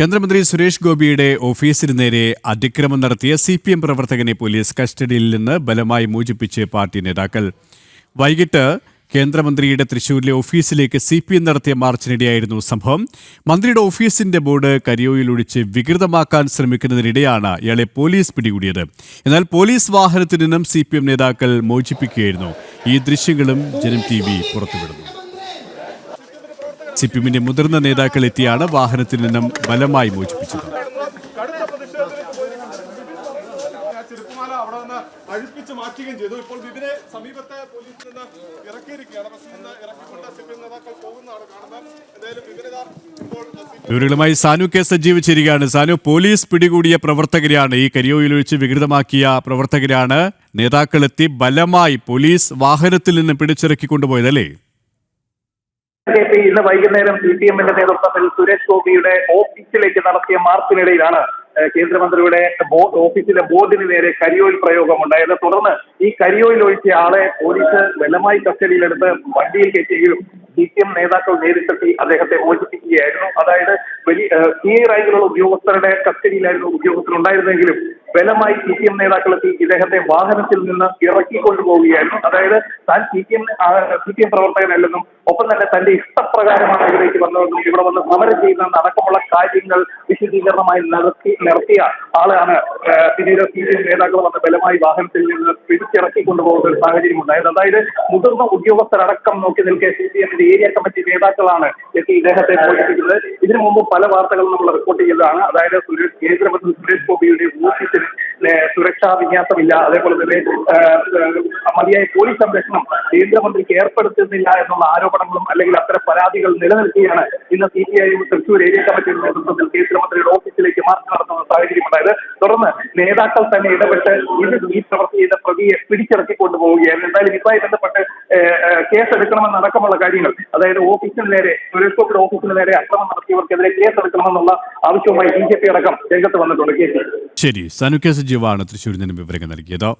കേന്ദ്രമന്ത്രി സുരേഷ് ഗോപിയുടെ ഓഫീസിന് നേരെ അതിക്രമം നടത്തിയ സി പി എം പ്രവർത്തകനെ പോലീസ് കസ്റ്റഡിയിൽ നിന്ന് ബലമായി മോചിപ്പിച്ച് പാർട്ടി നേതാക്കൾ. വൈകിട്ട് കേന്ദ്രമന്ത്രിയുടെ തൃശൂരിലെ ഓഫീസിലേക്ക് സി പി എം നടത്തിയ മാർച്ചിനിടെയായിരുന്നു സംഭവം. മന്ത്രിയുടെ ഓഫീസിന്റെ ബോർഡ് കരിയോയിൽ ഒഴിച്ച് വികൃതമാക്കാൻ ശ്രമിക്കുന്നതിനിടെയാണ് ഇയാളെ പോലീസ് പിടികൂടിയത്. എന്നാൽ പോലീസ് വാഹനത്തിൽ നിന്നും സി നേതാക്കൾ മോചിപ്പിക്കുകയായിരുന്നു. ഈ ദൃശ്യങ്ങളും ജനം ടി വി പുറത്തുവിടുന്നു. സി പി എമ്മിന്റെ മുതിർന്ന നേതാക്കൾ എത്തിയാണ് വാഹനത്തിൽ നിന്നും ബലമായി മോചിപ്പിച്ചത്. അഴിപ്പിച്ച് മാറ്റുകയും ചെയ്തു. ഇപ്പോൾ സമീപത്തെ പോലീസിൽ നിന്ന് ഇറക്കിയിരിക്കുകയാണ്. ബസ്സിൽ നിന്ന് ഇറക്കിക്കൊണ്ട് സി പി എം നേതാക്കൾ പോകുന്നതാണ് കാണുന്നത്. എന്തായാലും ഇപ്പോൾ വിവരങ്ങളുമായി സാനു കെ സജീവ് ചേരുകയാണ് സാനു പോലീസ് പിടികൂടിയ പ്രവർത്തകരെയാണ് ഈ കരിയോയിൽ ഒഴിച്ച് വികൃതമാക്കിയ പ്രവർത്തകരാണ് നേതാക്കളെത്തി ബലമായി പോലീസ് വാഹനത്തിൽ നിന്ന് പിടിച്ചിറക്കി കൊണ്ടുപോയതല്ലേ കെ ഇന്ന് വൈകുന്നേരം സി പി എമ്മിന്റെ നേതൃത്വത്തിൽ സുരേഷ് ഗോപിയുടെ ഓഫീസിലേക്ക് നടത്തിയ മാർച്ചിനിടയിലാണ് കേന്ദ്രമന്ത്രിയുടെ ഓഫീസിലെ ബോർഡിന് നേരെ കരിയോയിൽ പ്രയോഗമുണ്ടായത്. തുടർന്ന് ഈ കരിയോയിൽ ഒഴിച്ച ആളെ പോലീസ് ബലമായി കസ്റ്റഡിയിലെടുത്ത് വണ്ടിയിൽ കയറ്റുകയും സി പി എം നേതാക്കൾ നേരിട്ടെത്തി അദ്ദേഹത്തെ മോചിപ്പിക്കുകയായിരുന്നു. അതായത് വലിയ സി സീനിയർ റാങ്കിലുള്ള ഉദ്യോഗസ്ഥരുടെ കസ്റ്റഡിയിലായിരുന്നു ഉദ്യോഗസ്ഥർ ഉണ്ടായിരുന്നെങ്കിലും ബലമായി സി പി എം നേതാക്കളെത്തി ഇദ്ദേഹത്തെ വാഹനത്തിൽ നിന്ന് ഇറക്കിക്കൊണ്ടുപോവുകയായിരുന്നു അതായത് താൻ C P M C P M പ്രവർത്തകനല്ലെന്നും ഒപ്പം തന്നെ തന്റെ ഇഷ്ടപ്രകാരമാണ് ഇതിലേക്ക് വന്നതെന്നും ഇവിടെ വന്ന് സമരം ചെയ്യുന്ന അടക്കമുള്ള കാര്യങ്ങൾ വിശദീകരണമായി നടത്തി നടത്തിയ ആളാണ് പിന്നീട് സി പി എം നേതാക്കൾ വന്ന് ബലമായി വാഹനത്തിൽ നിന്ന് പിടിച്ചിറക്കി കൊണ്ടുപോകുന്ന ഒരു സാഹചര്യം ഉണ്ടായത്. അതായത് മുതിർന്ന ഉദ്യോഗസ്ഥരടക്കം നോക്കി നിൽക്കെ സി പി എമ്മിന്റെ ഏരിയ കമ്മിറ്റി നേതാക്കളാണ് എത്തി ഇദ്ദേഹത്തെ മോചിപ്പിക്കുന്നത് ഇതിനു മുമ്പ് പല വാർത്തകളും നമ്മൾ റിപ്പോർട്ട് ചെയ്തതാണ്. അതായത് സുരേഷ് കേന്ദ്രമന്ത്രി സുരേഷ് ഗോപിയുടെ ഓഫീസിൽ സുരക്ഷാ വിന്യാസമില്ല. അതേപോലെ തന്നെ മതിയായ പോലീസ് സംരക്ഷണം കേന്ദ്രമന്ത്രിക്ക് ഏർപ്പെടുത്തുന്നില്ല എന്നുള്ള ആരോപണങ്ങളും അല്ലെങ്കിൽ അത്തരം പരാതികൾ നിലനിൽക്കുകയാണ് ഇന്ന് C P I Thrissur area കമ്മിറ്റിയുടെ നേതൃത്വത്തിൽ കേന്ദ്രമന്ത്രിയുടെ ഓഫീസിലേക്ക് മാർച്ച് നടത്തുന്ന സാഹചര്യം ഉണ്ടായത്. തുടർന്ന് നേതാക്കൾ തന്നെ ഇടപെട്ട് ഇത് ഈ പ്രവൃത്തി ചെയ്ത പ്രതിയെ പിടിച്ചിറക്കി കൊണ്ടുപോവുകയായിരുന്നു എന്തായാലും ഇതുമായി ബന്ധപ്പെട്ട് കേസെടുക്കണമെന്നടക്കമുള്ള കാര്യങ്ങൾ അതായത് ഓഫീസിന് നേരെ സുരേഷ് ഓഫീസിന് നേരെ അക്രമം നടത്തിയവർക്കെതിരെ കേസെടുക്കണമെന്നുള്ള ആവശ്യവുമായി ബി ജെ പി അടക്കം രംഗത്ത് വന്നിട്ടുണ്ട്. കെ ശരി സനു കെ സജീവാണ് തൃശ്ശൂരിൽ നിന്ന് വിവരങ്ങൾ നൽകിയത്.